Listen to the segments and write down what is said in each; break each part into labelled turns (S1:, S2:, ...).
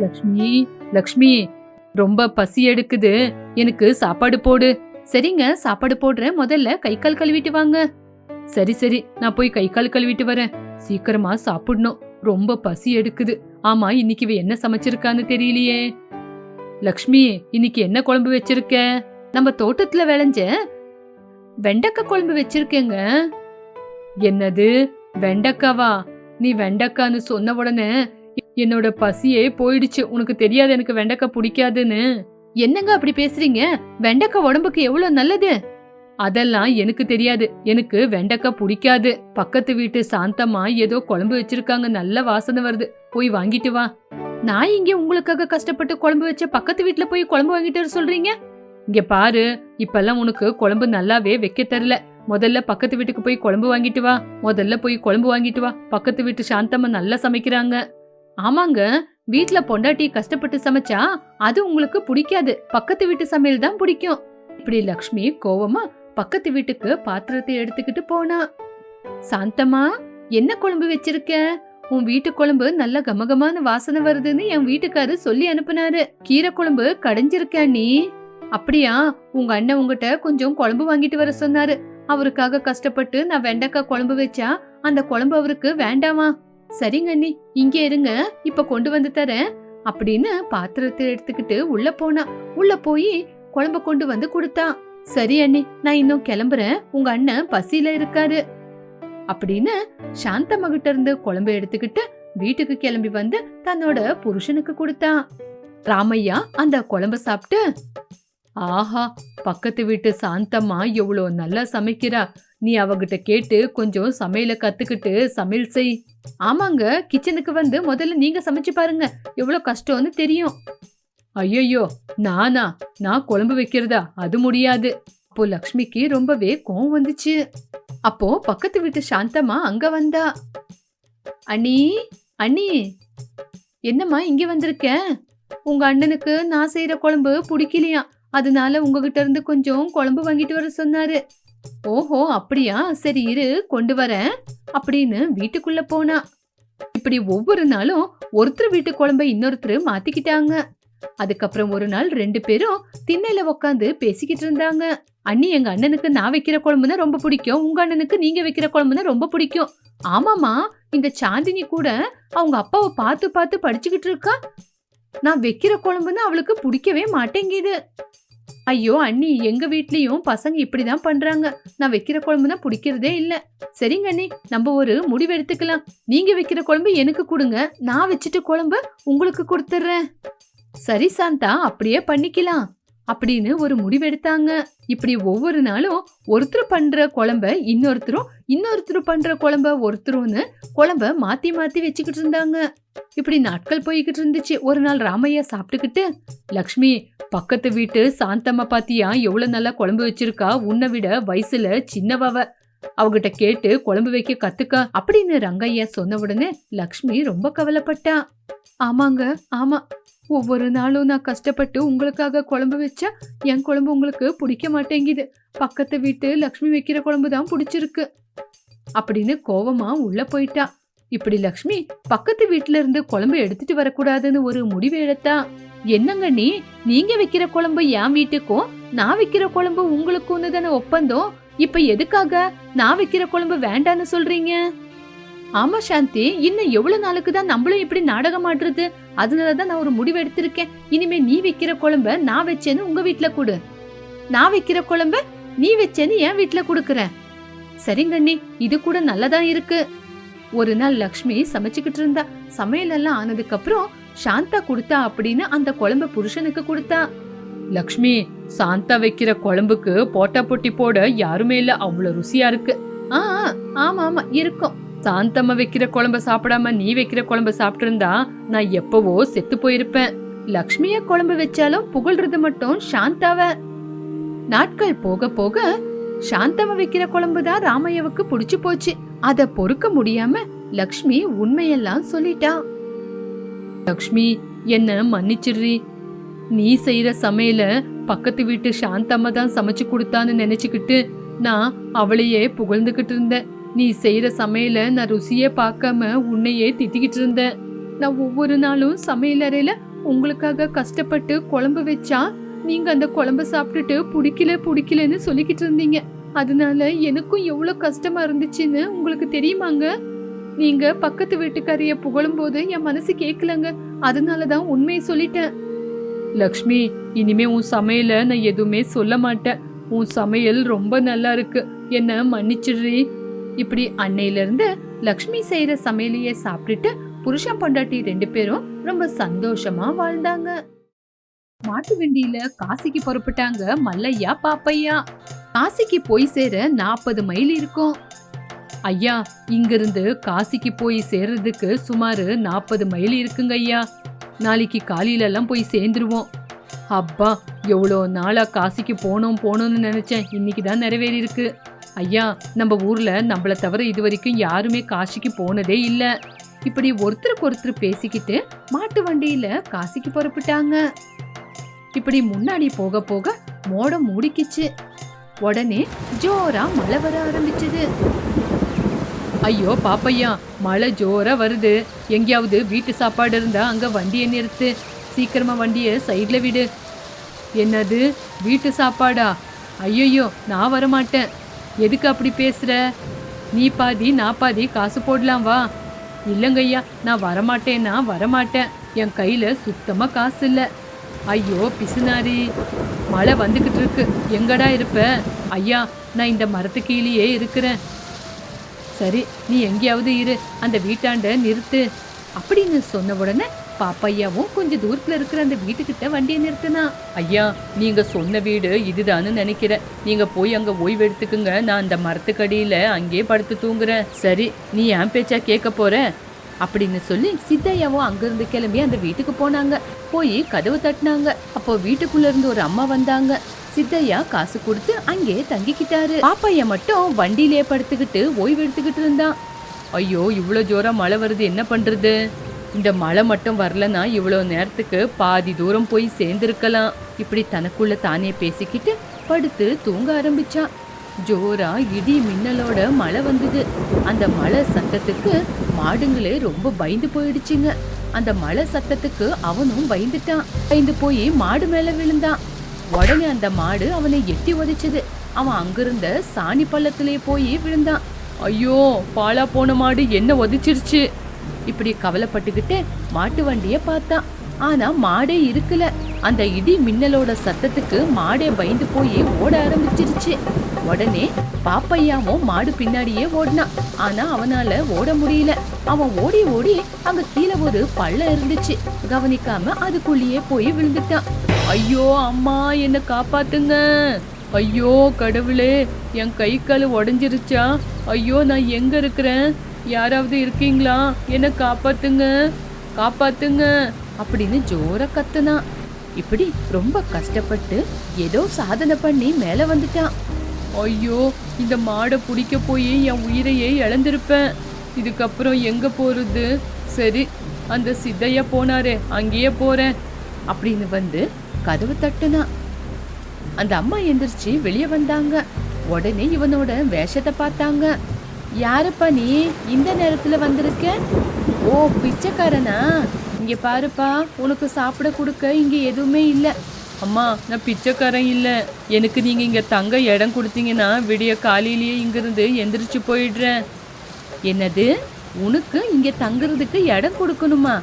S1: லக்ஷ்மி லக்ஷ்மி ரொம்ப பசி எடுக்குது. எனக்கு சாப்பாடு போடு. சரிங்க சாப்பாடு போடுறேன். முதல்ல கை கால் கழுவிட்டு வாங்க. சரி சரி நான் போய் கை கால் கழுவிட்டு வரேன். சீக்கிரமா சாப்பிடணும். ரொம்ப பசி எடுக்குது. ஆமா இன்னைக்கு இவ என்ன சமைச்சிருக்கான்னு தெரியலையே. லக்ஷ்மி இன்னைக்கு என்ன குழம்பு வச்சிருக்க? நம்ம தோட்டத்துல விளைஞ்ச வெண்டக்காய் குழம்பு வச்சிருக்கேங்க. என்னது? வெண்டக்காவா? நீ வெண்டக்கான்னு சொன்ன உடனே என்னோட பசியே போயிடுச்சு. உனக்கு தெரியாது எனக்கு வெண்டைக்காய் பிடிக்காதுன்னு. என்னங்க அப்படி பேசுறீங்க? வெண்டைக்காய் உடம்புக்கு எவ்வளவு நல்லது? அதெல்லாம் எனக்கு தெரியாது. எனக்கு வெண்டைக்காய் பிடிக்காது. பக்கத்து வீட்டு சாந்தம்மா ஏதோ குழம்பு வச்சிருக்காங்க. நல்ல வாசனை வருது. போய் வாங்கிட்டு வா. நான் இங்க உங்களுக்காக கஷ்டப்பட்டு குழம்பு வச்ச பக்கத்து வீட்டுல போய் குழம்பு வாங்கிட்டு வர சொல்றீங்க? இங்க பாரு இப்பெல்லாம் உனக்கு குழம்பு நல்லாவே வைக்க தெரில முதல்ல பக்கத்து வீட்டுக்கு போய் குழம்பு வாங்கிட்டு வா. முதல்ல போய் குழம்பு வாங்கிட்டு வா. பக்கத்து வீட்டு சாந்தம்மா நல்லா சமைக்கிறாங்க. ஆமாங்க வீட்ல பொண்டாட்டி கஷ்டப்பட்டு சமைச்சா அது உங்களுக்கு பிடிக்காது. பக்கத்து வீட்டு சமையல் தான் பிடிக்கும். இப்படி லக்ஷ்மி கோவமா பக்கத்து வீட்டுக்கு பாத்திரத்தை எடுத்துக்கிட்டு போனா. சாந்தம்மா என்ன குழம்பு வச்சிருக்க? உன் வீட்டு குழம்பு நல்ல கமகமான வாசனை வருதுன்னு என் வீட்டுக்காரு சொல்லி அனுப்புனாரு. கீரை குழம்பு கடைஞ்சிருக்க நீ? அப்படியா உங்க அண்ணன் உங்ககிட்ட கொஞ்சம் குழம்பு வாங்கிட்டு வர சொன்னாரு. அவருக்காக கஷ்டப்பட்டு நான் வெண்டைக்காய் குழம்பு வச்சா அந்த குழம்பு அவருக்கு வேண்டாமா? சரிங்க அண்ணி இங்கே இருங்க இப்ப கொண்டு வந்து தரேன் அப்படின்னு பாத்திரத்தை எடுத்துக்கிட்டு உள்ள போனா உள்ள போய் குழம்ப கொண்டு வந்து கொடுத்தா சரி அண்ணி நான் இன்னும் கிளம்புறேன் உங்க அண்ணன் பசியில இருக்காரு அப்படின்னு சாந்தம்மா கிட்ட இருந்து குழம்பு எடுத்துக்கிட்டு வீட்டுக்கு கிளம்பி வந்து தன்னோட புருஷனுக்கு கொடுத்தா ராமையா அந்த குழம்ப சாப்பிட்டு ஆஹா பக்கத்து வீட்டு சாந்தம்மா எவ்வளோ நல்லா சமைக்கிறா நீ அவகிட்ட கேட்டு கொஞ்சம் சமையல கத்துக்கிட்டு சமையல் செய். ஆமாங்க கிச்சனுக்கு வந்து முதல்ல நீங்க சமைச்சு பாருங்க. எவ்வளோ கஷ்டம்னு தெரியும். ஐயோ நானா? நான் குழம்பு வைக்கிறதா? அது முடியாது. அப்போ லக்ஷ்மிக்கு ரொம்பவே கோவம் வந்துச்சு. அப்போ பக்கத்து வீட்டு சாந்தம்மா அங்க வந்தா. அண்ணி அண்ணி என்னம்மா இங்க வந்திருக்க? உங்க அண்ணனுக்கு நான் செய்யற குழம்பு பிடிக்கலையா அதனால உங்ககிட்ட இருந்து கொஞ்சம் குழம்பு வாங்கிட்டு வர சொன்னாரு. ஓஹோ அப்படியா? சரி இரு கொண்டு வரேன். அப்படின்னு வீட்டுக்குள்ள போனா. இப்படி ஒவ்வொரு நாளும் ஒருத்தர் வீட்டு குழம்ப இன்னொருத்தர் மாத்திக்கிட்டாங்க. அதுக்கப்புறம் ஒரு நாள் ரெண்டு பேரும் திண்ணையில உக்காந்து பேசிக்கிட்டு இருந்தாங்க. அண்ணி எங்க அண்ணனுக்கு நான் வைக்கிற குழம்புனா ரொம்ப பிடிக்கும். உங்க அண்ணனுக்கு நீங்க வைக்கிற குழம்புனா ரொம்ப பிடிக்கும். ஆமாமா இந்த சாந்தினி கூட அவங்க அப்பாவை பார்த்து பார்த்து படிச்சுக்கிட்டு இருக்கா. நான் வைக்கிற குழம்புன்னு அவளுக்கு பிடிக்கவே மாட்டேங்குது. ஐயோ அண்ணி எங்க வீட்லயும் பசங்க இப்படிதான் பண்றாங்க. நான் வைக்கிற குழம்புனா பிடிக்கிறதே இல்ல. சரிங்க அண்ணி. நம்ம ஒரு முடிவு எடுத்துக்கலாம். நீங்க வைக்கிற குழம்பு எனக்கு கொடுங்க. நான் வச்சுட்டு குழம்பு உங்களுக்கு கொடுத்துட்றேன் சரி சாந்தா. அப்படியே பண்ணிக்கலாம். அப்படின்னு ஒரு முடிவெடுத்தாங்க. இப்படி ஒவ்வொரு நாளும் ஒருத்தர் பண்ற குழம்ப இன்னொருத்தரும் இன்னொருத்தர் பண்ற குழம்ப ஒருத்தரும்னு குழம்ப மாத்தி மாத்தி வச்சுக்கிட்டு இருந்தாங்க. இப்படி நாட்கள் போய்கிட்டு இருந்துச்சு. ஒரு நாள் ராமையா சாப்பிட்டுக்கிட்டு லக்ஷ்மி பக்கத்து வீட்டு சாந்தம்மா பாத்தியா? எவ்வளவு நல்லா குழம்பு வச்சிருக்கா? உன்னை விட வயசுல சின்னவவ அவகிட்ட கேட்டு குழம்பு வைக்க கத்துக்க அப்படின்னு ரங்கையா சொன்ன உடனே லக்ஷ்மி ரொம்ப கவலைப்பட்டா. ஆமாங்க ஆமா. ஒவ்வொரு நாளும் நான் கஷ்டப்பட்டு உங்களுக்காக குழம்பு வச்சா என் குழம்பு உங்களுக்கு பிடிக்க மாட்டேங்குது. பக்கத்து வீட்டு லக்ஷ்மி வைக்கிற குழம்பு தான் பிடிச்சிருக்கு. அப்படின்னு கோவமா உள்ள போயிட்டா. இப்படி லக்ஷ்மி பக்கத்து வீட்ல இருந்து குழம்பு எடுத்துட்டு வரக்கூடாதுன்னு ஒரு முடிவு எடுத்தா. என்னங்க நீ? நீங்க வைக்கிற குழம்பு என் வீட்டுக்கும் நான் வைக்கிற குழம்பு உங்களுக்கும்னு தானே ஒப்பந்தம்? இப்ப எதுக்காக நான் வைக்கிற குழம்பு வேண்டான்னு சொல்றீங்க? ஆமா சாந்தி. இன்னும் எவ்வளவு நாளுக்கு தான் நம்மளும் இப்படி நாடகம் ஆடுறது? அதனாலதான் நான் ஒரு முடிவு எடுத்திருக்கேன். இனிமே நீ வைக்கிற குழம்ப நான் வச்சேன்னு உங்க வீட்டுல கொடு. நான் வைக்கிற குழம்ப நீ வச்சேன்னு என் வீட்ல கொடுக்குற. சரிங்கண்ணி இது கூட நல்லதா இருக்கு. ஒரு நாள் லக்ஷ்மி சமைச்சுக்கிட்டு இருந்தா சமையல் எல்லாம் ஆனதுக்கு அப்புறம் சாந்தா கொடுத்தா அப்படின்னு அந்த குழம்ப புருஷனுக்கு கொடுத்தா. லக்ஷ்மி சாந்தா வைக்கிற குழம்புக்கு போட்டா பொட்டி போட யாருமே இல்ல அவ்வளவு ருசியா இருக்கு. ஆ ஆமா ஆமா இருக்கும். சாந்தம்மா வைக்கிற குழம்ப சாப்பிடாம நீ வைக்கிற குழம்ப சாப்பிட்டு இருந்தா நான் எப்பவோ செத்து போயிருப்பேன். லக்ஷ்மிய குழம்பு வச்சாலும் புகழ்றது மட்டும் சாந்தாவ. நாட்கள் போக போக சாந்தம்மா வைக்கிற குழம்பு தான் ராமையாவுக்கு பிடிச்சு போச்சு. அத பொறுக்க முடியாம லக்ஷ்மி உண்மையெல்லாம் சொல்லிட்டா. லக்ஷ்மி என்ன மன்னிச்சிடுறி. நீ செய்யற சமையல பக்கத்து வீட்டு சாந்தம்மா தான் சமைச்சு கொடுத்தான்னு நினைச்சுக்கிட்டு நான் அவளையே புகழ்ந்துகிட்டு இருந்தேன். நீ செய்யற சமையல நான் ருசியே பார்க்காம உன்னையே திட்டிக்கிட்டு இருந்தேன். நான் ஒவ்வொரு நாளும் சமையல் அறையில உங்களுக்காக கஷ்டப்பட்டு குழம்பு வச்சா நீங்க அந்த குழம்ப சாப்பிட்டுட்டு பிடிக்கல பிடிக்கலன்னு சொல்லிக்கிட்டு இருந்தீங்க. அதனால எனக்கும் எவ்வளவு கஷ்டமா இருந்துச்சுன்னு உங்களுக்கு தெரியுமாங்க? நீங்க பக்கத்து வீட்டுக்காரிய புகழும் போது என் மனசு கேட்கலங்க. அதனாலதான் உண்மையை சொல்லிட்டேன். லக்ஷ்மி இனிமே உன் சமையல நான் எதுவுமே சொல்ல மாட்டேன். உன் சமையல் ரொம்ப நல்லா இருக்கு. என்ன மன்னிச்சிடுறி. இப்படி அன்னையில இருந்து லக்ஷ்மி செய்யற சமையலையே சாப்பிட்டுட்டு புருஷன் பொண்டாட்டி ரெண்டு பேரும் ரொம்ப சந்தோஷமா வாழ்ந்தாங்க. மாட்டு வண்டியில காசிக்கு புறப்பட்டாங்க மல்லையா பாப்பையா. காசிக்கு போய் சேர நாற்பது மைல் இருக்கும். ஐயா இங்கிருந்து காசிக்கு போய் சேர்றதுக்கு சுமார் நாற்பது மைல் இருக்குங்க ஐயா நாளைக்கு காலையிலெல்லாம் போய் சேர்ந்துருவோம். அப்பா எவ்வளோ நாளாக காசிக்கு போனோம் போகணும்னு நினச்சேன். இன்னைக்கு தான் நிறைவேறி இருக்கு ஐயா நம்ம ஊரில் நம்மள தவிர இது வரைக்கும் யாருமே காசிக்கு போனதே இல்லை. இப்படி ஒருத்தருக்கு ஒருத்தர் பேசிக்கிட்டு மாட்டு வண்டியில் காசிக்கு புறப்பட்டாங்க. இப்படி முன்னாடி போக போக மோடம் மூடிக்கிச்சு. உடனே ஜோரா மழை வர ஆரம்பிச்சது. ஐயோ பாப்பையா மழை ஜோரா வருது. எங்கேயாவது வீட்டு சாப்பாடு இருந்தா அங்க வண்டியை நிறுத்து. சீக்கிரமா வண்டியை சைட்ல விடு. என்னது? வீட்டு சாப்பாடா? ஐயோ நான் வரமாட்டேன். எதுக்கு அப்படி பேசுற? நீ பாதி நான் பாதி காசு போடலாம் வா. இல்லைங்கய்யா நான் வரமாட்டேன்னா வரமாட்டேன். என் கையில சுத்தமா காசு இல்லை. ஐயோ பிசுனாரி மழை வந்துக்கிட்டு இருக்கு. எங்கடா இருப்ப? ஐயா நான் இந்த மரத்து கீழேயே இருக்கிறேன். சரி நீ எங்கேயாவது இரு. அந்த வீட்டாண்ட நிறுத்து. அப்படின்னு சொன்ன உடனே பாப்பையாவும் கொஞ்சம் தூரத்துல இருக்கிற அந்த வீட்டுக்கிட்ட வண்டியை நிறுத்தினா. ஐயா நீங்க சொன்ன வீடு இதுதான்னு நினைக்கிறேன். நீங்க போய் அங்க ஓய்வு எடுத்துக்குங்க. நான் அந்த மரத்துக்கடியில அங்கேயே படுத்து தூங்குறேன். சரி நீ ஏன் பேச்சா கேட்க போற? அப்படின்னு சொல்லி சித்தையாவும் அங்கிருந்து கிளம்பி அந்த வீட்டுக்கு போனாங்க. போய் கதவு தட்டினாங்க. அப்போ வீட்டுக்குள்ள இருந்து ஒரு அம்மா வந்தாங்க. சித்தையா காசு கொடுத்து அங்கேயே தங்கிக்கிட்டாரு. பாப்பைய மட்டும் வண்டியிலே படுத்துக்கிட்டு ஓய்வு எடுத்துக்கிட்டு இருந்தான் ஐயோ இவ்வளோ ஜோரம் மழை வருது என்ன பண்றது? இந்த மழை மட்டும் வரலன்னா இவ்வளோ நேரத்துக்கு பாதி தூரம் போய் சேர்ந்துருக்கலாம். இப்படி தனக்குள்ள தானே பேசிக்கிட்டு படுத்து தூங்க ஆரம்பிச்சான் ஜோரா இடி மின்னலோட மழை வந்தது. அந்த மழை சத்தத்துக்கு மாடுங்களே ரொம்ப பயந்து போயிடுச்சுங்க. அந்த மழை சத்தத்துக்கு அவனும் பயந்துட்டான். பயந்து போய் மாடு மேல விழுந்தான். உடனே அந்த மாடு அவனை எட்டி உதைச்சது அவன் அங்கிருந்த சாணி பள்ளத்திலே போய் விழுந்தான். ஐயோ பாலா போன மாடு என்ன உதைச்சிருச்சு இப்படி கவலைப்பட்டுக்கிட்டு மாட்டு வண்டியை பார்த்தான். ஆனா மாடே இருக்கல. அந்த இடி மின்னலோட சத்தத்துக்கு மாடே பயந்து போய் ஓட ஆரம்பிச்சிருச்சு உடனே பாப்பையாவும் மாடு பின்னாடியே ஓடினான். ஆனா அவனால ஓட முடியல. அவன் ஓடி ஓடி அங்க கீழே ஒரு பள்ளம் இருந்துச்சு. கவனிக்காம அதுக்குள்ளேயே போய் விழுந்துட்டான். ஐயோ அம்மா என்னை காப்பாத்துங்க. ஐயோ கடவுளே என் கை கால் உடஞ்சிருச்சா? ஐயோ நான் எங்க இருக்கிறேன்? யாராவது இருக்கீங்களா? என்னை காப்பாத்துங்க. காப்பாத்துங்க. அப்படின்னு ஜோர கத்துனா. இப்படி ரொம்ப கஷ்டப்பட்டு ஏதோ சாதனை பண்ணி மேல வந்துட்டான். ஐயோ இந்த மாடை பிடிக்க போய் என் உயிரையே இழந்திருப்பேன். இதுக்கப்புறம் எங்க போறது? சரி அந்த சித்தையா போனாரு அங்கேயே போறேன். அப்படின்னு வந்து கதவு தட்டுனா. அந்த அம்மா எந்திரிச்சு வெளியே வந்தாங்க. உடனே இவனோட வேஷத்தை பார்த்தாங்க. யாருப்பா நீ? இந்த நேரத்தில் வந்திருக்க? ஓ பிச்சைக்காரனா? இங்கே பாருப்பா உனக்கு சாப்பிட கொடுக்க இங்கே எதுவுமே இல்லை. அம்மா நான் பிச்சைக்காரன் இல்லை. எனக்கு நீங்கள் இங்கே தங்க இடம் கொடுத்தீங்கன்னா விடிய காலையிலேயே இங்கிருந்து எந்திரிச்சு போயிடுறேன். என்னது? உனக்கு இங்கே தங்குறதுக்கு இடம் கொடுக்கணுமா?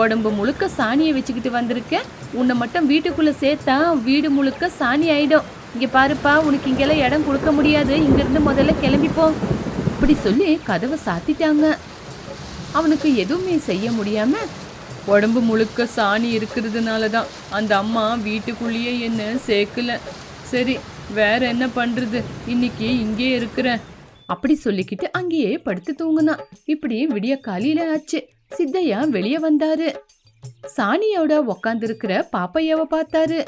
S1: உடம்பு முழுக்க சாணியை வச்சுக்கிட்டு வந்திருக்க. உன்னை மட்டும் வீட்டுக்குள்ளே சேர்த்தா வீடு முழுக்க சாணி ஆயிடும். இங்கே பாருப்பா உனக்கு இங்கெல்லாம் இடம் கொடுக்க முடியாது. இங்கேருந்து முதல்ல கிளம்பிப்போம் இப்படி சொல்லி கதவை சாத்திட்டாங்க. அவனுக்கு எதுவுமே செய்ய முடியாம உடம்பு முழுக்க சாணி இருக்கிறதுனால தான் அந்த அம்மா வீட்டுக்குள்ளேயே என்ன சேர்க்கல. சரி வேற என்ன பண்ணுறது இன்னைக்கு இங்கே இருக்கிறேன். அப்படி சொல்லிக்கிட்டு அங்கேயே படுத்து தூங்குனான் இப்படி விடிய காலையில் ஆச்சு. சித்தையா வெளியே வந்தாரு. சாணியோட உக்காந்துருக்கிற பாப்பையாவை பார்த்தாரு.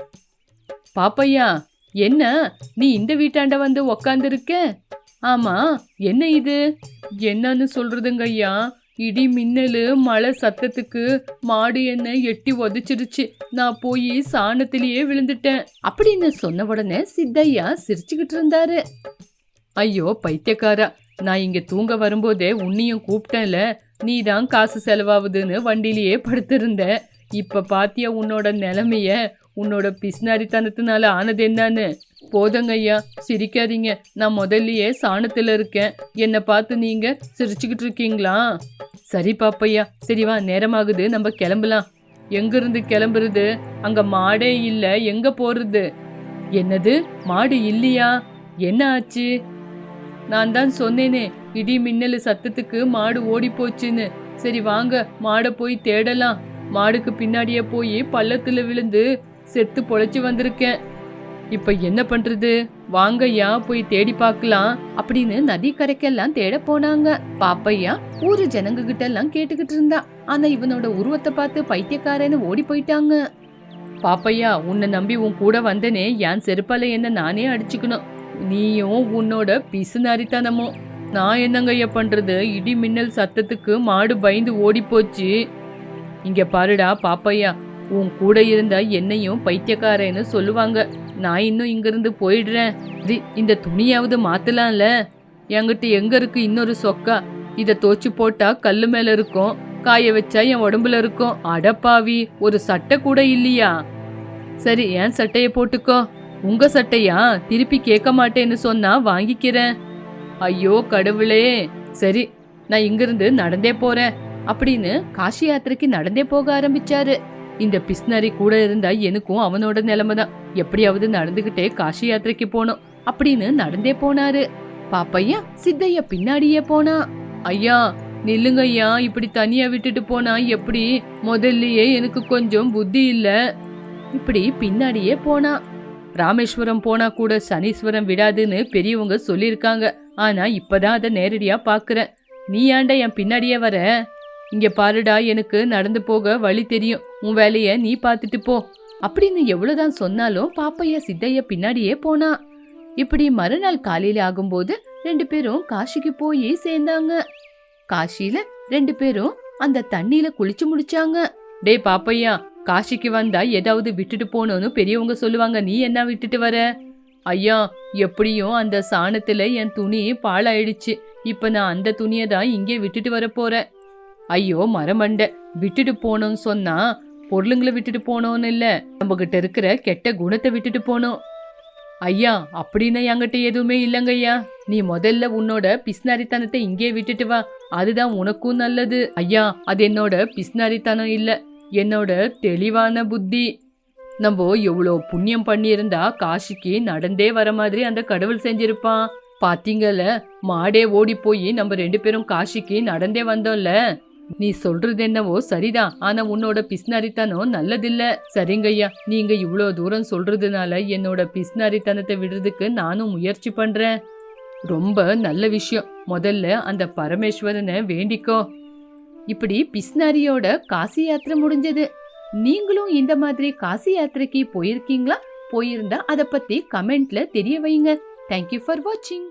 S1: பாப்பையா என்ன? நீ இந்த வீட்டாண்ட வந்து உக்காந்துருக்க? ஆமா என்ன இது? என்னன்னு சொல்றதுங்க ஐயா. இடி மின்னலு மழை சத்தத்துக்கு மாடு என்ன எட்டி உதச்சிருச்சு. நான் போய் சாணத்திலேயே விழுந்துட்டேன். அப்படின்னு சொன்ன உடனே சித்தையா சிரிச்சுக்கிட்டு இருந்தாரு. ஐயோ பைத்தியக்காரா நான் இங்க தூங்க வரும்போதே உன்னையும் கூப்பிட்டேன்ல. நீ தான் காசு செலவாகுதுன்னு வண்டியிலேயே படுத்திருந்த. இப்ப பாத்தியா உன்னோட நிலைமைய? உன்னோட பிஸ்னாரித்தனத்தினால ஆனது என்னன்னு? போதுங்க ஐயா சிரிக்காதீங்க. நான் முதல்லயே சாணத்துல இருக்கேன். என்னை பார்த்து நீங்க சிரிச்சுக்கிட்டு இருக்கீங்களா? சரி பாப்பையா சரி வா நேரமாகுது. நம்ம கிளம்பலாம். எங்கிருந்து கிளம்புறது? அங்க மாடே இல்ல எங்க போறது? என்னது மாடு இல்லையா? என்ன ஆச்சு? நான் தான் சொன்னேனே இடி மின்னலு சத்தத்துக்கு மாடு ஓடி போச்சுன்னு சரி வாங்க மாடை போய் தேடலாம். மாடுக்கு பின்னாடியே போய் பள்ளத்துல விழுந்து செத்து பொழைச்சு வந்திருக்கேன். இப்ப என்ன பண்றது? வாங்கய்யா போய் தேடி பார்க்கலாம். அப்படின்னு நதி கரைக்கெல்லாம் தேட போனாங்க. பாப்பையா ஊரு ஜனங்க கிட்ட எல்லாம் கேட்டுக்கிட்டு இருந்தா. ஆனா இவனோட உருவத்தை பார்த்து பைத்தியக்காரன்னு ஓடி போயிட்டாங்க. பாப்பையா உன்னை நம்பி உன் கூட வந்தனே. என் செருப்பால என்ன நானே அடிச்சுக்கணும். நீயும் உன்னோட பிசுநாரித்தனமும். நான் என்னங்கய்யா பண்ணுறது இடி மின்னல் சத்தத்துக்கு மாடு பயந்து ஓடி போச்சு பாருடா பாப்பையா உன் கூட இருந்தா என்னையும் பைத்தியக்காரன்னு சொல்லுவாங்க. நான் இன்னும் இங்கிருந்து போயிடுறேன். தி, இந்த துணியாவது மாத்தலாம்ல? என்கிட்ட எங்க இருக்கு இன்னொரு சொக்கா? இதை தோச்சு போட்டா கல்லு மேல இருக்கும். காய வச்சா என் உடம்புல இருக்கும். அடப்பாவி ஒரு சட்டை கூட இல்லையா? சரி என் சட்டையை போட்டுக்கோ. உங்க சட்டையா? திருப்பி கேட்க மாட்டேன்னு சொன்னா வாங்கிக்கிறேன். ஐயோ கடவுளே. சரி நான் இங்கிருந்து நடந்தே போறேன் அப்படின்னு காஷி யாத்திரைக்கு நடந்தே போக ஆரம்பிச்சாரு. இந்த பிஸ்னரி கூட இருந்தா எனக்கும் அவனோட நிலைமை தான். எப்படியாவது நடந்துகிட்டே காஷி யாத்திரைக்கு போனோம் அப்படின்னு நடந்தே போனாரு. பாப்பையா சித்தைய பின்னாடியே போனா. ஐயா நில்லுங்க ஐயா இப்படி தனியா விட்டுட்டு போனா எப்படி? முதல்லயே எனக்கு கொஞ்சம் புத்தி இல்ல. இப்படி பின்னாடியே போனா. ராமேஸ்வரம் போனா கூட சனீஸ்வரம் விடாதுன்னு பெரியவங்க சொல்லியிருக்காங்க. ஆனா இப்பதான் அதை நேரடியா பாக்குறேன். நீ ஏன்டா என் பின்னாடியே வர? இங்க பாருடா எனக்கு நடந்து போக வழி தெரியும். உன் வேலைய நீ பார்த்துட்டு போ. அப்படின்னு எவ்வளவுதான் சொன்னாலும் பாப்பையா சித்தைய பின்னாடியே போனா. இப்படி மறுநாள் காலையில ஆகும்போது ரெண்டு பேரும் காசிக்கு போய் சேர்ந்தாங்க. காசியில ரெண்டு பேரும் அந்த தண்ணியில குளிச்சு முடிச்சாங்க. டேய் பாப்பையா காசிக்கு வந்தா ஏதாவது விட்டுட்டு போனோன்னு பெரியவங்க சொல்லுவாங்க. நீ என்ன விட்டுட்டு வர? ஐயா எப்படியும் அந்த சாணத்துல என் துணி பாழாயிடுச்சு. இப்ப நான் அந்த துணியை தான் இங்கே விட்டுட்டு வர போறேன். ஐயோ மரமண்டை. விட்டுட்டு போனோம்னு சொன்னா பொருளுங்களை விட்டுட்டு போனோம்னு இல்ல. நம்ம கிட்ட இருக்கிற கெட்ட குணத்தை விட்டுட்டு போனோம். ஐயா அப்படின்னு என்கிட்ட எதுவுமே இல்லைங்க ஐயா. நீ முதல்ல உன்னோட பிஸ்னாரித்தனத்தை இங்கே விட்டுட்டு வா. அதுதான் உனக்கும் நல்லது. ஐயா அது என்னோட பிஸ்னாரித்தனம் இல்ல. என்னோட தெளிவான புத்தி. நம்ம எவ்வளோ புண்ணியம் பண்ணியிருந்தா காசிக்கு நடந்தே வர மாதிரி அந்த கடவுள் செஞ்சிருப்பான். பாத்தீங்கல்ல மாடே ஓடி போய் நம்ம ரெண்டு பேரும் காசிக்கு நடந்தே வந்தோம்ல. நீ சொல்றது என்னவோ சரிதான் ஆனா உன்னோட பிஸ்னாரித்தனம் நல்லதில்ல. சரிங்கய்யா நீங்க இவ்வளோ தூரம் சொல்றதுனால என்னோட பிஸ்னாரித்தனத்தை விடுறதுக்கு நானும் முயற்சி பண்றேன். ரொம்ப நல்ல விஷயம். முதல்ல அந்த பரமேஸ்வரனை வேண்டிக்கோ. இப்படி பிஸ்னாரியோட காசி யாத்திரை முடிஞ்சது. நீங்களும் இந்த மாதிரி காசி யாத்திரைக்கு போயிருக்கீங்களா? போயிருந்தா அதை பத்தி கமெண்ட்ல தெரிய வைங்க தேங்க்யூ ஃபார் வாட்சிங்